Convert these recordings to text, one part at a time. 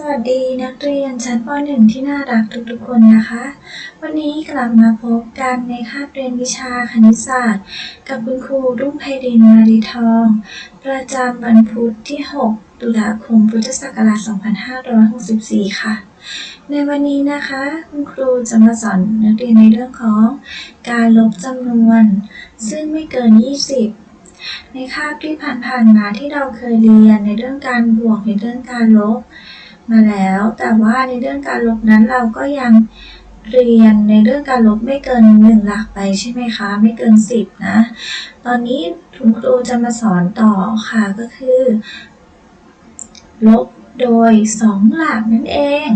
สวัสดีนักเรียนชั้นป .1 ที่น่ารักทุกๆคนนะคะ วันนี้กลับมาพบกันในคาบเรียนวิชาคณิตศาสตร์ กับคุณครูรุ่งไพรินมารีทอง ประจำวันพุธที่ 6 ตุลาคมพุทธศักราช 2564 ค่ะ ในวันนี้นะคะ คุณครูจะมาสอนนักเรียนในเรื่องของการลบจำนวน ซึ่งไม่เกิน 20ในคาบที่ผ่านๆมาที่เราเคยเรียนในเรื่องการบวกในเรื่องการลบ มาแล้ว แต่ว่าในเรื่องการลบนั้นเราก็ยังเรียนในเรื่องการลบไม่เกินหนึ่งหลักไปใช่ไหมคะ ไม่เกินสิบนะ ตอนนี้คุณครูจะมาสอนต่อค่ะก็คือ ลบโดยสองหลักนั่นเอง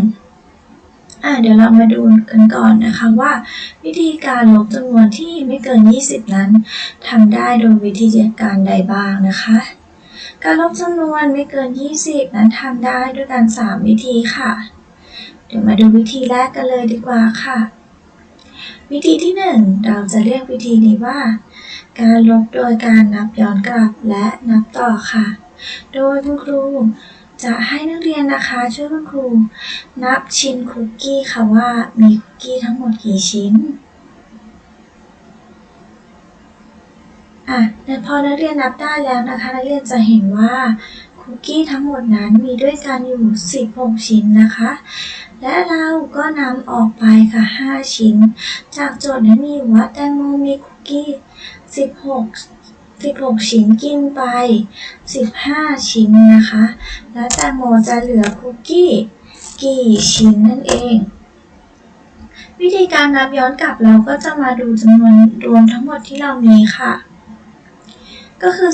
อะเดี๋ยวเรามาดูกันก่อนนะคะว่า วิธีการลบจำนวนที่ไม่เกิน 20 นั้นทำได้โดยวิธีการใดบ้างนะคะ การลบจำนวนไม่เกิน 20 นั้นทำได้ด้วยการ3วิธีค่ะ เดี๋ยวมาดูวิธีแรกกันเลยดีกว่าค่ะ วิธีที่ 1 เราจะเรียกวิธีนี้ว่า การลบโดยการนับย้อนกลับและนับต่อค่ะ โดยคุณครูจะให้นักเรียนนะคะช่วยคุณครู นับชิ้นคุกกี้ค่ะว่ามีคุกกี้ทั้งหมดกี่ชิ้น อะแล้วพอนักเรียนนับได้แล้วนะคะ นักเรียนจะเห็นว่าคุกกี้ทั้งหมดนั้นมีด้วยกันอยู่ 16 ชิ้นนะคะ และเราก็นำออกไปค่ะ 5 ชิ้น จากโจทย์นั้นมีว่าแตงโมมีคุกกี้ 16 16 ชิ้นกินไป 15 ชิ้นนะคะ แล้วแตงโมจะเหลือคุกกี้กี่ชิ้นนั่นเอง วิธีการนับย้อนกลับเราก็จะมาดูจำนวนรวมทั้งหมดที่เรามีค่ะ ก็คือ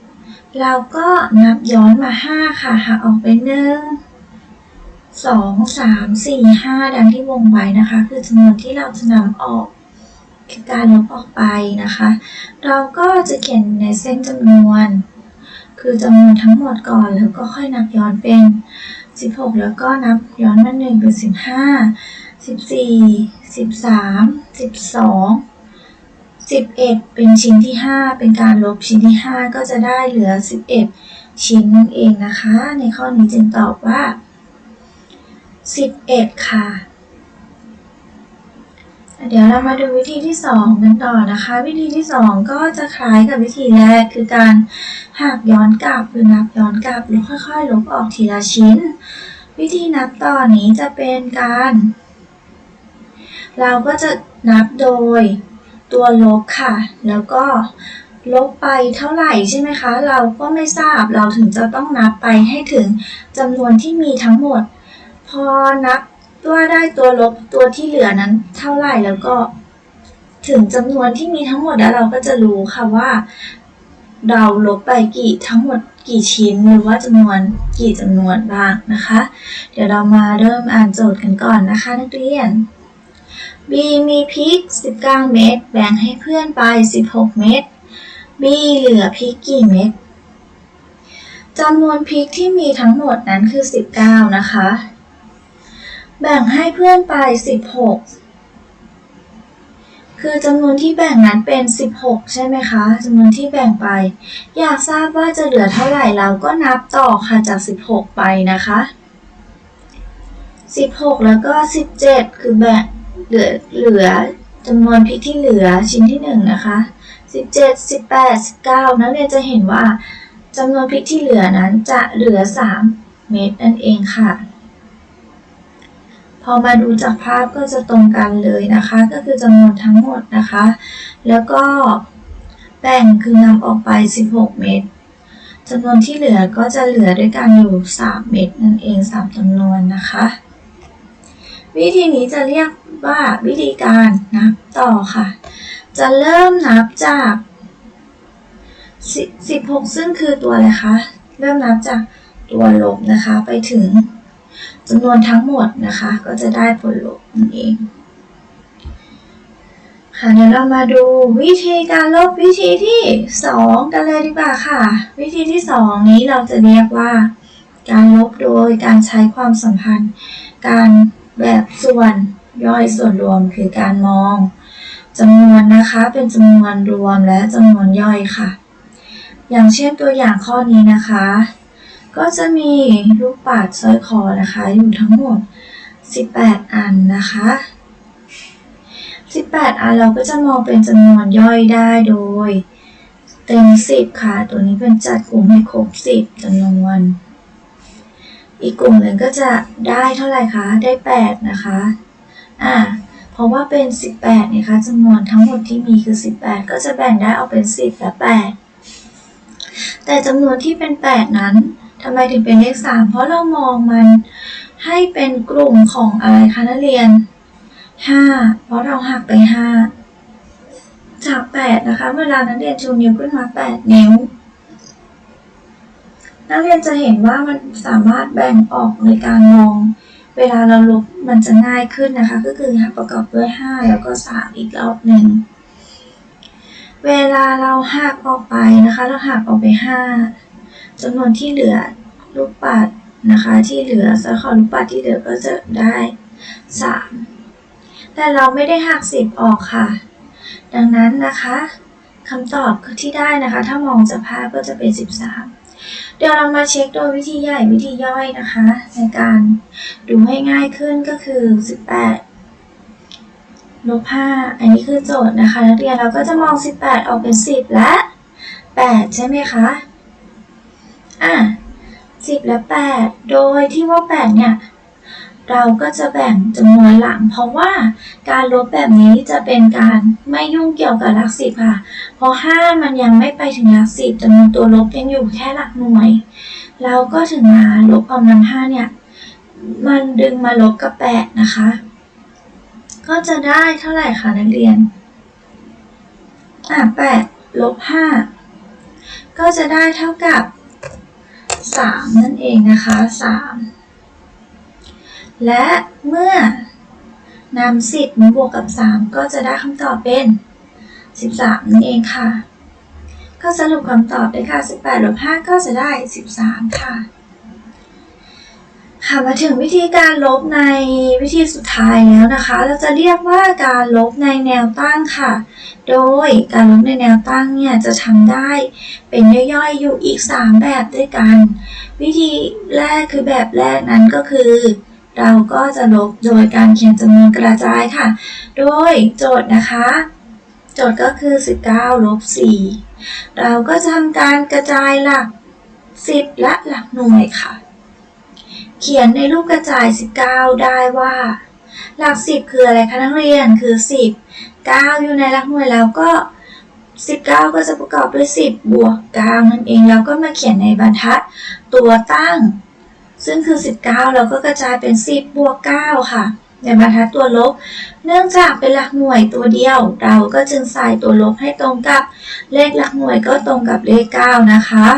16 เราก็นับย้อนมา 5 ค่ะหักออกไป1 2 3 4 5 ดังที่วงไว้นะคะ คือจำนวนที่เราจะนำออกคือการลบออกไปนะคะ เราก็จะเขียนในเส้นจำนวน คือจำนวนทั้งหมดก่อนแล้วก็ค่อยนับย้อนเป็น 16 แล้วก็นับย้อนมา 1 เป็น 15 14 13 12 11 เป็นชิ้นที่ 5 เป็นการลบชิ้นที่ 5 ก็จะได้เหลือ 11 ชิ้นนั่นเองนะคะ ในข้อนี้จึงตอบว่า 11 ค่ะ เดี๋ยวเรามาดูวิธีที่ 2 กันต่อนะคะ วิธีที่ 2 ก็จะคล้ายกับวิธีแรกคือการหักย้อนกลับหรือนับย้อนกลับแล้วค่อยๆ ลบออกทีละชิ้น วิธีนับต่อนี้จะเป็นการ เราก็จะนับโดย ตัวลบค่ะ แล้วก็ลบไปเท่าไหร่ใช่ไหมคะ เราก็ไม่ทราบเราถึงจะต้องนับไปให้ถึงจำนวนที่มีทั้งหมด พอนับว่าได้ตัวลบตัวที่เหลือนั้นเท่าไหร่แล้วก็ ถึงจำนวนที่มีทั้งหมดแล้วเราก็จะรู้ค่ะว่า เราลบไปกี่ทั้งหมดกี่ชิ้นหรือว่าจำนวนกี่จำนวนบ้างนะคะ เดี๋ยวเรามาเริ่มอ่านโจทย์กันก่อนนะคะ นักเรียน B มีพริก 19 เม็ดแบ่งให้เพื่อนไป 16 เม็ด B เหลือพริกกี่เม็ดจำนวนพริกที่มีทั้งหมดนั้นคือ 19 นะคะ แบ่งให้เพื่อนไป 16 คือจำนวนที่แบ่งนั้นเป็น 16 ใช่ไหมคะจำนวนที่แบ่งไป อยากทราบว่าจะเหลือเท่าไหร่เราก็นับต่อค่ะจาก 16 ไปนะคะ 16 แล้วก็ 17 คือแบ่ง เหลือเหลือจำนวนพริกที่เหลือชิ้นที่หนึ่งนะคะสิบเจ็ดสิบแปดสิบเก้านักเรียนจะเห็นว่าจำนวนพริกที่เหลือนั้นจะเหลือสามเม็ดนั่นเองค่ะ พอมาดูจากภาพก็จะตรงกันเลยนะคะ ก็คือจำนวนทั้งหมดนะคะ แล้วก็แบ่งคือนำออกไป 16 เม็ดจำนวนที่เหลือก็จะเหลือด้วยกันอยู่ 3 เม็ดนั่นเอง 3จำนวนนะคะ วิธีนี้จะเรียกว่าวิธีการนับต่อค่ะ จะเริ่มนับจาก 16 ซึ่งคือตัวอะไรคะ เริ่มนับจากตัวลบนะคะ ไปถึงจำนวนทั้งหมดนะคะ ก็จะได้ผลลบนั่นเองค่ะเดี๋ยวเรามาดูวิธีการลบวิธีที่ 2 กันเลยดีกว่าค่ะ วิธีที่ 2 นี้เราจะเรียกว่า การลบโดยการใช้ความสัมพันธ์ การ แบบส่วนย่อยส่วนรวมคือการมองจำนวนนะคะเป็นจำนวนรวมและจำนวนย่อยค่ะ อย่างเช่นตัวอย่างข้อนี้นะคะ ก็จะมีลูกปัดสร้อยคอนะคะ อยู่ทั้งหมด 18 อันนะคะ 18 อันเราก็จะมองเป็นจำนวนย่อยได้โดย เต็ม 10 ค่ะ ตัวนี้เป็นจัดกลุ่มให้ครบ 10จำนวน อีกกลุ่มหนึ่งก็จะได้เท่าไหร่คะ ได้ 8 นะคะ อ่า เพราะว่าเป็น 18นะคะจำนวนทั้งหมดที่มีคือ 18 ก็จะแบ่งได้ออกเป็น 10 และ 8 แต่จำนวนที่เป็น 8 นั้นทำไมถึงเป็นเลข 3 เพราะเรามองมันให้เป็นกลุ่มของอะไรคะนักเรียน 5 เพราะเราหักไป 5 จาก 8 นะคะ เวลานักเรียนชูนิ้วขึ้นมา 8 นิ้ว นักเรียนจะเห็นว่ามันสามารถแบ่งออกในการมอง เวลาเราลบมันจะง่ายขึ้นนะคะ ก็คือประกอบด้วย 5 แล้วก็ 3 อีกรอบหนึ่ง เวลาเราหักออกไปนะคะ เราหักออกไป 5จำนวนที่เหลือลูกปัดนะคะ ที่เหลือสายขอลูกปัดที่เหลือก็จะได้ 3 แต่เราไม่ได้หัก 10 ออกค่ะ ดังนั้นนะคะคำตอบที่ได้นะคะ ถ้ามองจากภาพก็จะเป็น 13 เดี๋ยวเรามาเช็คโดยวิธีใหญ่วิธีย่อยนะคะ ในการดูให้ง่ายขึ้นก็คือ 18ลบ5อันนี้คือโจทย์นะคะ นักเรียนเราก็จะมอง 18 ออกเป็น 10 และ 8 ใช่ไหมคะอะ10 และ 8 โดยที่ว่า 8 เนี่ย เราก็จะแบ่งจำนวนหลัง เพราะว่าการลบแบบนี้จะเป็นการไม่ยุ่งเกี่ยวกับหลักสิบค่ะ เพราะ5มันยังไม่ไปถึงหลักสิบจำนวนตัวลบยังอยู่แค่หลักหน่วย เราก็ถึงมาลบเอานำห้าเนี่ย มันดึงมาลบกับ8นะคะ ก็จะได้เท่าไหร่คะนักเรียน อะ8ลบ5ก็จะได้เท่ากับ3นั่นเองนะคะ3 และเมื่อนำ10มาบวกกับ 3 ก็จะได้คำตอบเป็น 13 นั่นเองค่ะ ก็สรุปคำตอบได้ค่ะ 18ลบ5ก็จะได้ 13 ค่ะ ค่ะมาถึงวิธีการลบในวิธีสุดท้ายแล้วนะคะ เราจะเรียกว่าการลบในแนวตั้งค่ะ โดยการลบในแนวตั้งเนี่ยจะทำได้เป็นย่อยๆอยู่อีก 3 แบบด้วยกัน วิธีแรกคือแบบแรกนั้นก็คือ เราก็จะลบโดยการเขียนจำนวนกระจายค่ะ โดยโจทย์นะคะ โจทย์ก็คือ 19ลบ4เราก็จะทำการกระจายหลัก 10 และหลักหน่วยค่ะ เขียนในรูปกระจาย 19 ได้ว่า หลัก 10 คืออะไรคะนักเรียนคือ 10 9 อยู่ในหลักหน่วยแล้วก็19 ก็จะประกอบด้วย 10 บวก 9 นั่นเองแล้วก็มาเขียนในบรรทัดตัวตั้ง ซึ่งคือ 19 เราก็กระจายเป็น 10 บวก 9 ค่ะในบรรทัดตัวลบ เนื่องจากเป็นหลักหน่วยตัวเดียว เราก็จึงใส่ตัวลบให้ตรงกับเลขหลักหน่วยก็ตรงกับเลข 9 นะคะ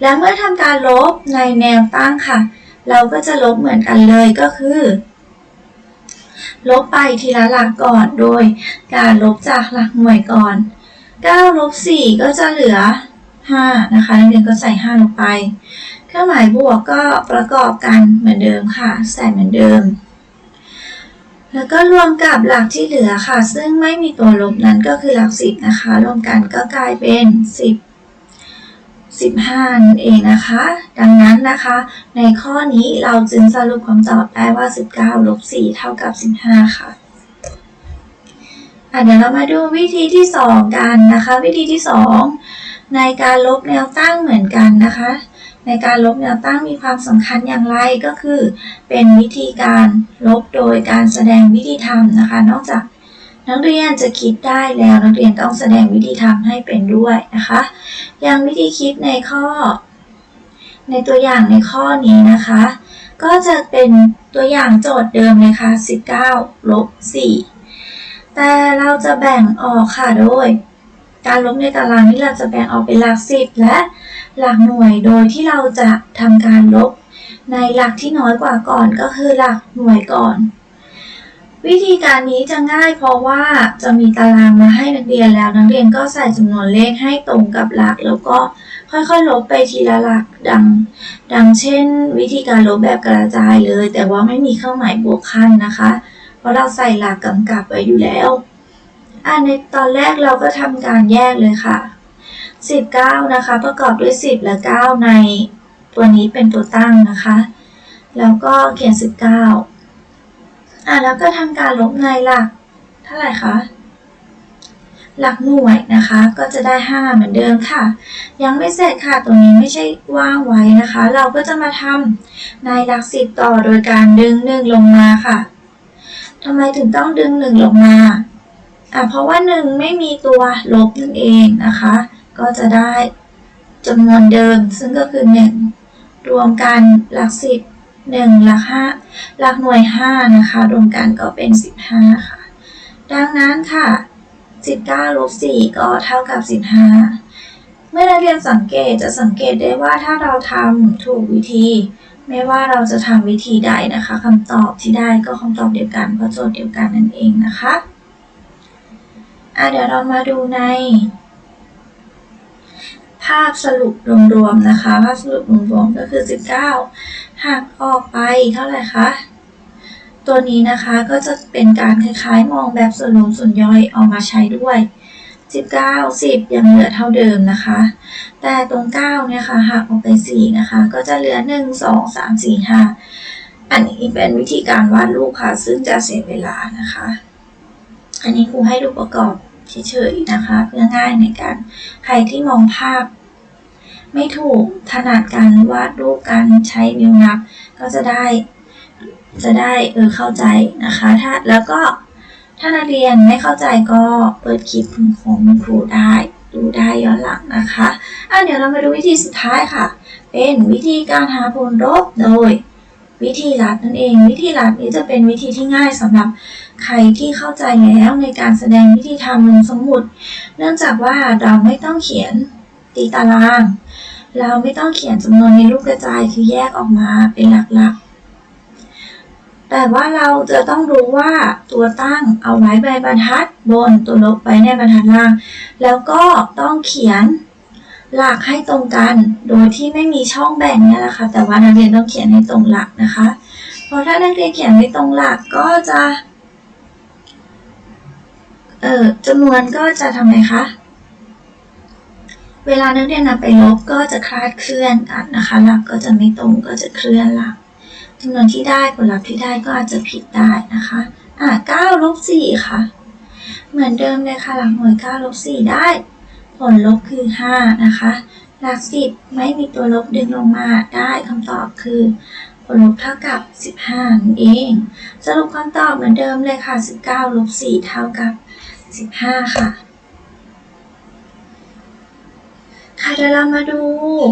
และเมื่อทำการลบในแนวตั้งค่ะ เราก็จะลบเหมือนกันเลยก็คือ ลบไปทีละหลักก่อนโดย การลบจากหลักหน่วยก่อน 9 ลบ 4 ก็จะเหลือ 5 นะคะนักเรียนก็ใส่ 5 ลงไป เครื่องหมายบวกก็ประกอบกันเหมือนเดิมค่ะ ใส่เหมือนเดิม แล้วก็รวมกับหลักที่เหลือค่ะ ซึ่งไม่มีตัวลบนั้นก็คือหลัก10นะคะ รวมกันก็กลายเป็น10 15นั่นเองนะคะ ดังนั้นนะคะ ในข้อนี้เราจึงสรุปคำตอบได้ว่า19ลบ4เท่ากับ15ค่ะอะเดี๋ยวเรามาดูวิธีที่ 2 กันนะคะ วิธีที่ 2 ในการลบแนวตั้งเหมือนกันนะคะ ในการลบแนวตั้งมีความสำคัญอย่างไรก็คือ เป็นวิธีการลบโดยการแสดงวิธีทำนะคะ นอกจากนักเรียนจะคิดได้แล้วนักเรียนต้องแสดงวิธีทำให้เป็นด้วยนะคะ อย่างวิธีคิดในข้อ ในตัวอย่างในข้อนี้นะคะ ก็จะเป็นตัวอย่างโจทย์เดิมเลยค่ะ19ลบ4แต่เราจะแบ่งออกค่ะโดย การลบในตารางนี้เราจะแบ่งออกเป็นหลักสิบและหลักหน่วยโดยที่เราจะทำการลบในหลักที่น้อยกว่าก่อนก็คือหลักหน่วยก่อน วิธีการนี้จะง่ายเพราะว่าจะมีตารางมาให้นักเรียนแล้ว นักเรียนก็ใส่จำนวนเลขให้ตรงกับหลัก แล้วก็ค่อยๆ ลบไปทีละหลักดัง ดังเช่น วิธีการลบแบบกระจายเลย แต่ว่าไม่มีเครื่องหมายบวกขั้นนะคะ เพราะเราใส่หลักกำกับไว้อยู่แล้ว อ่าในตอนแรกเราก็ทำการแยกเลยค่ะ 19 นะคะ ประกอบด้วย 10 และ 9 ในตัวนี้เป็นตัวตั้งนะคะ แล้วก็เขียน 19 อะแล้วก็ทำการลบในหลัก เท่าไหร่คะหลักหน่วยนะคะ ก็จะได้ 5 เหมือนเดิมค่ะ ยังไม่เสร็จค่ะตรงนี้ไม่ใช่ว่างไว้นะคะ เราก็จะมาทำในหลักสิบต่อโดยการดึง 1 ลงมาค่ะทำไมถึงต้องดึง 1 ลงมา อะเพราะว่า 1 ไม่มีตัวลบนั่นเองนะคะ ก็จะได้จำนวนเดิมซึ่งก็คือ 1 รวมกันหลักสิบหนึ่งหลักห้าหลักหน่วย 5 นะคะ รวมกันก็เป็น 15 ค่ะ ดังนั้นค่ะ 19ลบ4ก็เท่ากับ 15 เมื่อนักเรียนสังเกตจะสังเกตได้ว่าถ้าเราทำถูกวิธี ไม่ว่าเราจะทำวิธีใดนะคะคำตอบที่ได้ก็คำตอบเดียวกันเพราะโจทย์เดียวกันนั่นเองนะคะ อะเดี๋ยวเรามาดูใน ภาพสรุปรวมๆนะคะ ภาพสรุปรวมๆก็คือ 19หักออกไปเท่าไหร่คะตัวนี้นะคะก็จะเป็นการคล้ายๆ มองแบบส่วนรวมส่วนย่อยเอามาใช้ด้วย 19 10 ยังเหลือเท่าเดิมนะคะ แต่ตรง 9 เนี่ยค่ะหักออกไป 4 นะคะ ก็จะเหลือ 1 2 3 4 5 อันนี้เป็นวิธีการวาดรูปค่ะ ซึ่งจะเสียเวลานะคะ อันนี้ครูให้ดูประกอบเฉยๆนะคะ เพื่อง่ายในการใครที่มองภาพ ไม่ถูกถนัดการวาดรูปการใช้นิ้วนับ ก็จะได้จะได้เออเข้าใจนะคะ ถ้าแล้วก็ถ้านักเรียนไม่เข้าใจก็เปิดคลิปของคุณครูได้ดูได้ย้อนหลังนะคะอะเดี๋ยวเรามาดูวิธีสุดท้ายค่ะ เป็นวิธีการหาผลลบโดย วิธีลัดนั่นเอง วิธีลัดนี้จะเป็นวิธีที่ง่ายสำหรับ ใครที่เข้าใจแล้วในการแสดงวิธีทำลงสมุด เนื่องจากว่าเราไม่ต้องเขียนตีตาราง เราไม่ต้องเขียนจำนวนในรูปกระจายคือแยกออกมาเป็นหลักๆ แต่ว่าเราจะต้องรู้ว่าตัวตั้งเอาไว้ใบบรรทัดบนตัวลบไว้ในบรรทัดล่าง แล้วก็ต้องเขียนหลักให้ตรงกัน โดยที่ไม่มีช่องแบ่งเนี่ยแหละค่ะ แต่ว่านักเรียนต้องเขียนให้ตรงหลักนะคะ เพราะถ้านักเรียนเขียนไม่ตรงหลักก็จะ เออจำนวนก็จะทำไงคะ เวลานักเรียนนำไปลบก็จะคลาดเคลื่อนกันนะคะ หลักก็จะไม่ตรงก็จะเคลื่อนหลักจำนวนที่ได้ผลลัพธ์ที่ได้ก็อาจจะผิดได้นะคะ อะ9ลบ4ค่ะ เหมือนเดิมเลยค่ะหลักหน่วย9ลบ4ได้ ผลลบคือ 5 นะคะ หลัก 10 ไม่มีตัวลบดึงลงมาได้คำตอบคือผลลบเท่ากับ 15นั่นเอง สรุปคำตอบเหมือนเดิมเลยค่ะ 19ลบ4เท่ากับ 15ค่ะ ค่ะเดี๋ยวเรามาดู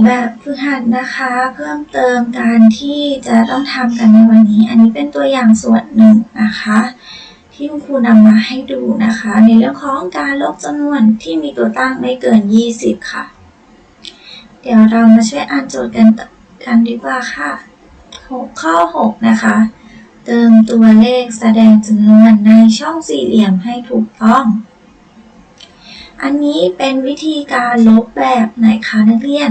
แบบฝึกหัดนะคะ เพิ่มเติมการที่จะต้องทำกันในวันนี้ อันนี้เป็นตัวอย่างส่วนหนึ่งนะคะ ที่คุณครูนำมาให้ดูนะคะ ในเรื่องของการลบจำนวนที่มีตัวตั้งไม่เกิน 20 ค่ะ เดี๋ยวเรามาช่วยอ่านโจทย์กันกันดีกว่าค่ะ 6 ข้อ 6 นะคะ เติมตัวเลขแสดงจำนวนในช่องสี่เหลี่ยมให้ถูกต้อง อันนี้เป็นวิธีการลบแบบไหนคะนักเรียน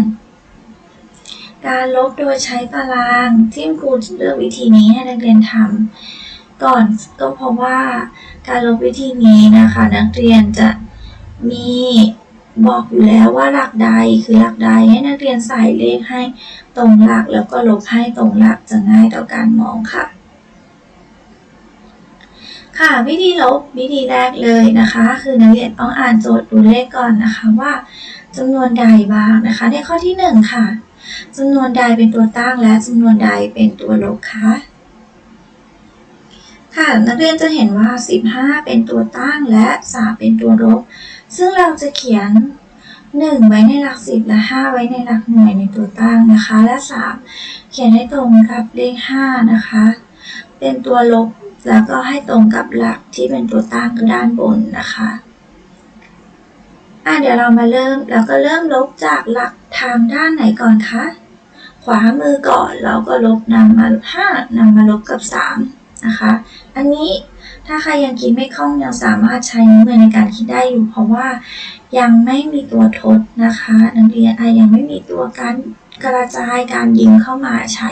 การลบโดยใช้ตารางที่ครูเลือกวิธีนี้ให้นักเรียนทำก่อนก็เพราะว่าการลบวิธีนี้นะคะ นักเรียนจะมีบอกอยู่แล้วว่าหลักใดคือหลักใดให้นักเรียนใส่เลขให้ตรงหลักแล้วก็ลบให้ตรงหลักจะง่ายต่อการมองค่ะ ค่ะ วิธีลบวิธีแรกเลยนะคะ คือนักเรียนต้องอ่านโจทย์ดูเลขก่อนนะคะว่าจำนวนใดบ้างนะคะ ในข้อที่หนึ่งค่ะจำนวนใดเป็นตัวตั้งและจำนวนใดเป็นตัวลบคะค่ะนักเรียนจะเห็นว่า 15 เป็นตัวตั้งและ3เป็นตัวลบ ซึ่งเราจะเขียน 1 ไว้ในหลัก10และ 5 ไว้ในหลักหน่วยในตัวตั้งนะคะ และ 3 เขียนให้ตรงกับเลข5นะคะ เป็นตัวลบ แล้วก็ให้ตรงกับหลักที่เป็นตัวตั้งคือด้านบนนะคะอะเดี๋ยวเรามาเริ่มแล้วก็เริ่มลบจากหลักทางด้านไหนก่อนคะ ขวามือก่อนเราก็ลบนำมา5นำมาลบกับ3นะคะ อันนี้ถ้าใครยังคิดไม่คล่องยังสามารถใช้นิ้วมือในการคิดได้อยู่เพราะว่ายังไม่มีตัวทดนะคะนักเรียนอะยังไม่มีตัวการกระจายการยิงเข้ามาใช้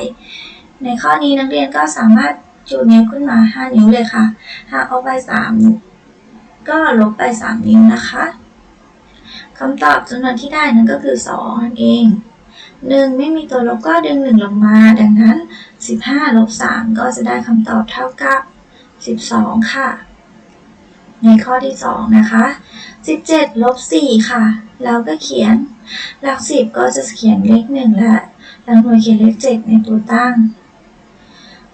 ในข้อนี้นักเรียนก็สามารถ จูดนิ้วขึ้นมา 5 นิ้วเลยค่ะหากเอาไป 3 ก็ลบไป 3 นิ้วนะคะคำตอบจำนวนที่ได้นั่นก็คือ2นั่นเองหนึ่งไม่มีตัวลบก็ดึงหนึ่งลงมา ดังนั้น 15 ลบ 3 ก็จะได้คำตอบเท่ากับ 12 ค่ะ ในข้อที่ 2 นะคะ 17 ลบ 4 ค่ะ เราก็เขียน หลัก 10 ก็จะเขียนเลข 1 และหลักหน่วยเขียนเลข 7 ในตัวตั้ง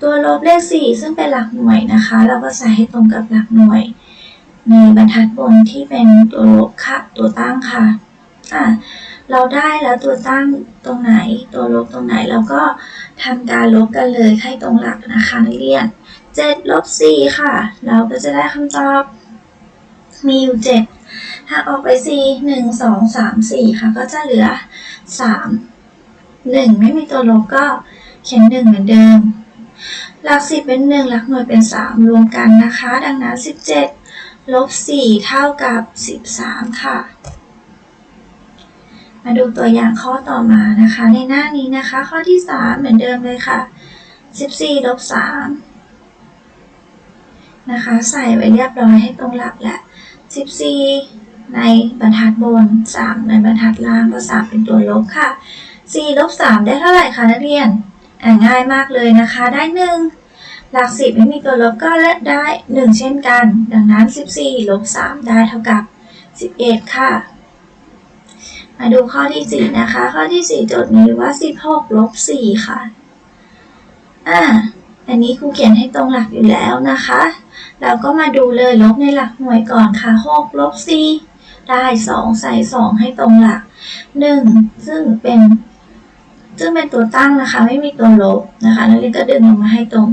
ตัวลบเลข 4 ซึ่งเป็นหลักหน่วยนะคะ เราก็ใส่ให้ตรงกับหลักหน่วย ในบรรทัดบนที่เป็นตัวลบค่ะ ตัวตั้งค่ะอะเราได้แล้วตัวตั้งตรงไหน ตัวลบตรงไหนเราก็ทำการลบกันเลยให้ตรงหลักนะคะนักเรียน7ลบ4ค่ะ เราก็จะได้คำตอบ มีอยู่7ถ้าออกไป 4 1 2 3 4 ค่ะ ก็จะเหลือ 3 1 ไม่มีตัวลบก็เขียน 1 เหมือนเดิม หลัก10เป็น1หลักหน่วยเป็น3รวมกันนะคะ ดังนั้น17ลบ4เท่ากับ13ค่ะ มาดูตัวอย่างข้อต่อมานะคะ ในหน้านี้นะคะ ข้อที่3เหมือนเดิมเลยค่ะ14ลบ3นะคะ ใส่ไว้เรียบร้อยให้ตรงหลักแหละ14ในบรรทัดบน3ในบรรทัดล่างก็3เป็นตัวลบค่ะ4ลบ3ได้เท่าไหร่คะนักเรียน ง่ายมากเลยนะคะ ได้1หลัก10ไม่มีตัวลบก็ได้ 1 เช่นกัน ดังนั้น 14ลบ3ได้เท่ากับ 11 ค่ะ มาดูข้อที่ 4 นะคะ ข้อที่ 4 โจทย์มีว่า 16ลบ4ค่ะ อ่า อันนี้ครูเขียนให้ตรงหลักอยู่แล้วนะคะ เราก็มาดูเลยลบในหลักหน่วยก่อนค่ะ6ลบ4ได้ 2 ใส่ 2 ให้ตรงหลัก 1 ซึ่งเป็น ซึ่งเป็นตัวตั้งนะคะ ไม่มีตัวลบนะคะนักเรียนก็ดึงลงมาให้ตรง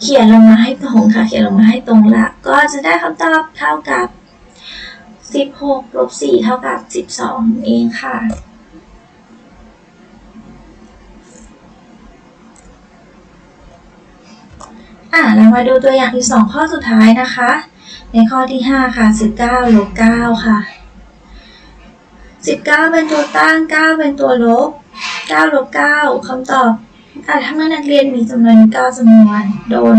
เขียนลงมาให้ตรงค่ะ เขียนลงมาให้ตรงลักก็จะได้คำตอบเท่ากับ 16ลบ4เท่ากับ 12 เองค่ะอะเรามาดูตัวอย่างที่ 2 ข้อสุดท้ายนะคะ ในข้อที่ 5 ค่ะ 19ลบ9ค่ะ 19 เป็นตัวตั้ง 9 เป็นตัวลบ 9ลบ9คำตอบอะถ้าเมื่อนักเรียนมีจำนวน 9จำนวน โดน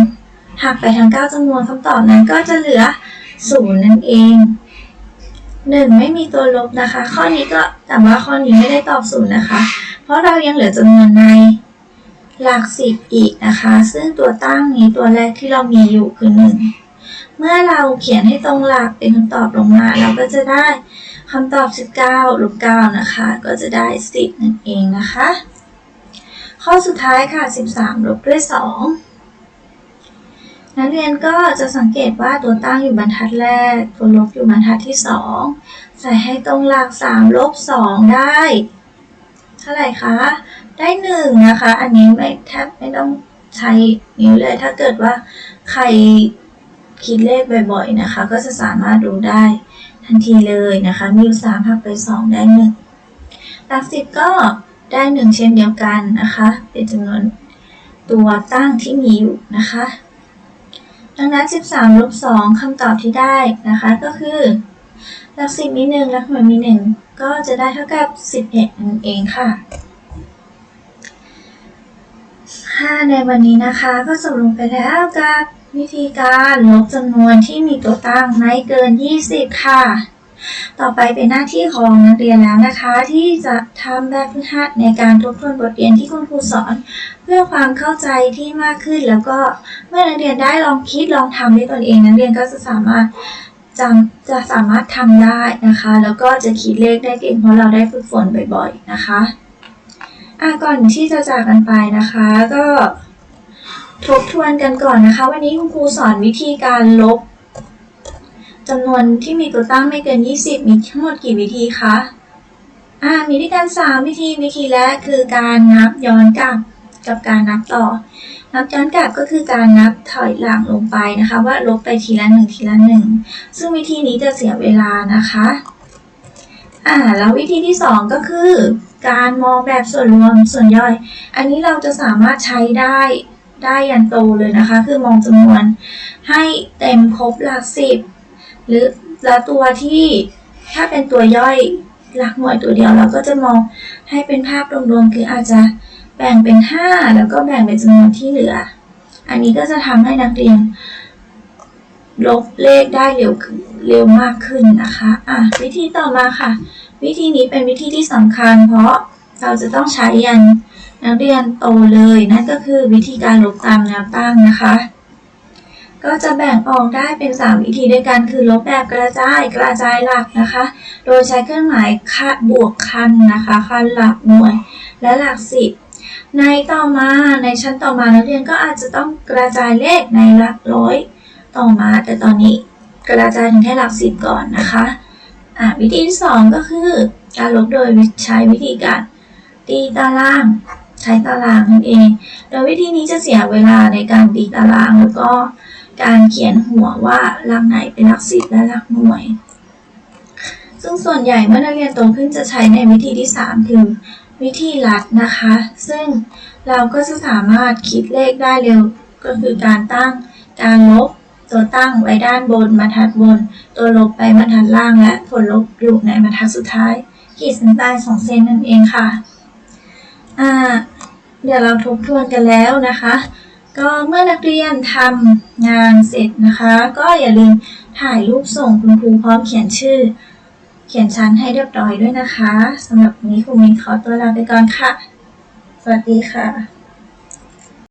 หักไปทั้ง 9จำนวนคำตอบนั้นก็จะเหลือ 0 นั่นเองหนึ่งไม่มีตัวลบนะคะ ข้อนี้ก็แต่ว่าข้อนี้ไม่ได้ตอบศูนย์นะคะ เพราะเรายังเหลือจำนวนในหลักสิบอีกนะคะ ซึ่งตัวตั้งนี้ตัวแรกที่เรามีอยู่คือหนึ่งเมื่อเราเขียนให้ตรงหลักเป็นคำตอบลงมา เราก็จะได้ คำตอบ 19ลบ9นะคะ ก็จะได้ 10 นั่นเองนะคะ ข้อสุดท้ายค่ะ 13ลบด้วย 2 นักเรียนก็จะสังเกตว่าตัวตั้งอยู่บรรทัดแรก ตัวลบอยู่บรรทัดที่ 2 ใส่ให้ตรงหลัก3ลบ2 ได้เท่าไหร่คะ ได้ 1 นะคะ อันนี้ไม่แทบไม่ต้องใช้นิ้วเลย ถ้าเกิดว่าใครคิดเลขบ่อยๆนะคะ ก็จะสามารถดูได้ ทันทีเลยนะคะ มีอยู่3หักไป2ได้1หลัก10ก็ได้1เช่นเดียวกันนะคะ เป็นจำนวนตัวตั้งที่มีอยู่นะคะ ดังนั้น 13ลบ2คำตอบที่ได้นะคะก็คือหลัก10มี1หลักหน่วยมี 1 ก็จะได้เท่ากับ 11นั่นเองค่ะค่ะในวันนี้นะคะก็สรุปไปแล้วกับ วิธีการลบจำนวนที่มีตัวตั้งไม่เกิน 20 ค่ะ ต่อไปเป็นหน้าที่ของนักเรียนแล้วนะคะ ที่จะทำแบบฝึกหัดในการทบทวนบทเรียนที่คุณครูสอน เพื่อความเข้าใจที่มากขึ้นแล้วก็เมื่อนักเรียนได้ลองคิดลองทำด้วยตนเอง นักเรียนก็จะสามารถจำจะสามารถทำได้นะคะ แล้วก็จะคิดเลขได้เก่งเพราะเราได้ฝึกฝนบ่อย ๆ นะคะอะก่อนที่จะจากกันไปนะคะก็ ทบทวนกันก่อนนะคะ วันนี้คุณครูสอนวิธีการลบจำนวนที่มีตัวตั้งไม่เกิน 20 มีทั้งหมดกี่วิธีคะอ่ามีด้วยกัน 3 วิธีวิธีแรกคือการนับย้อนกลับกับการนับต่อ นับย้อนกลับก็คือการนับถอยหลังลงไปนะคะ ว่าลบไปทีละหนึ่งทีละหนึ่งซึ่งวิธีนี้จะเสียเวลานะคะอ่าแล้ววิธีที่ 2 ก็คือ การมองแบบส่วนรวมส่วนย่อย อันนี้เราจะสามารถใช้ได้ ได้ยันโตเลยนะคะ คือมองจำนวนให้เต็มครบหลักสิบหรือล้วตัวที่ถ้าเป็นตัวย่อยหลักหน่วยตัวเดียวเราก็จะมองให้เป็นภาพรวมๆคืออาจจะแบ่งเป็น 5 แล้วก็แบ่งเป็นจำนวนที่เหลือ อันนี้ก็จะทำให้นักเรียน ลบเลขได้เร็วเร็วมากขึ้นนะคะ อะ วิธีต่อมาค่ะ วิธีนี้เป็นวิธีที่สำคัญเพราะ เราจะต้องใช้ยันนักเรียนโตเลยนั่นก็คือวิธีการลบตามแนวตั้งนะคะ ก็จะแบ่งออกได้เป็น 3 วิธีด้วยกันคือลบแบบกระจายกระจายหลักนะคะ โดยใช้เครื่องหมายค่าบวกคันนะคะคันหลักหน่วยและหลักสิบในต่อมาในชั้นต่อมานักเรียนก็อาจจะต้องกระจายเลขในหลักร้อยต่อมา แต่ตอนนี้กระจายถึงแค่หลักสิบก่อนนะคะอะวิธีที่สองก็คือการลบโดยใช้วิธีการ ตีตาราง ใช้ตารางนั่นเอง โดยวิธีนี้จะเสียเวลาในการตีตารางแล้วก็การเขียนหัวว่าหลักไหนเป็นหลักสิบและหลักหน่วย ซึ่งส่วนใหญ่เมื่อนักเรียนโตขึ้นจะใช้ในวิธีที่ 3 คือวิธีลัดนะคะ ซึ่งเราก็จะสามารถคิดเลขได้เร็ว ก็คือการตั้ง การลบ ตัวตั้งไว้ด้านบนบรรทัดบน ตัวลบไปบรรทัดล่างและผลลบอยู่ในบรรทัดสุดท้าย ขีดเส้นใต้สองเส้นนั่นเองค่ะ อ่า เดี๋ยวเราทบทวนกันแล้วนะคะ ก็เมื่อนักเรียนทำงานเสร็จนะคะ ก็อย่าลืมถ่ายรูปส่งคุณครูพร้อมเขียนชื่อ เขียนชั้นให้เรียบร้อยด้วยนะคะสำหรับวันนี้ครูมินขอตัวลาไปก่อนค่ะ สวัสดีค่ะ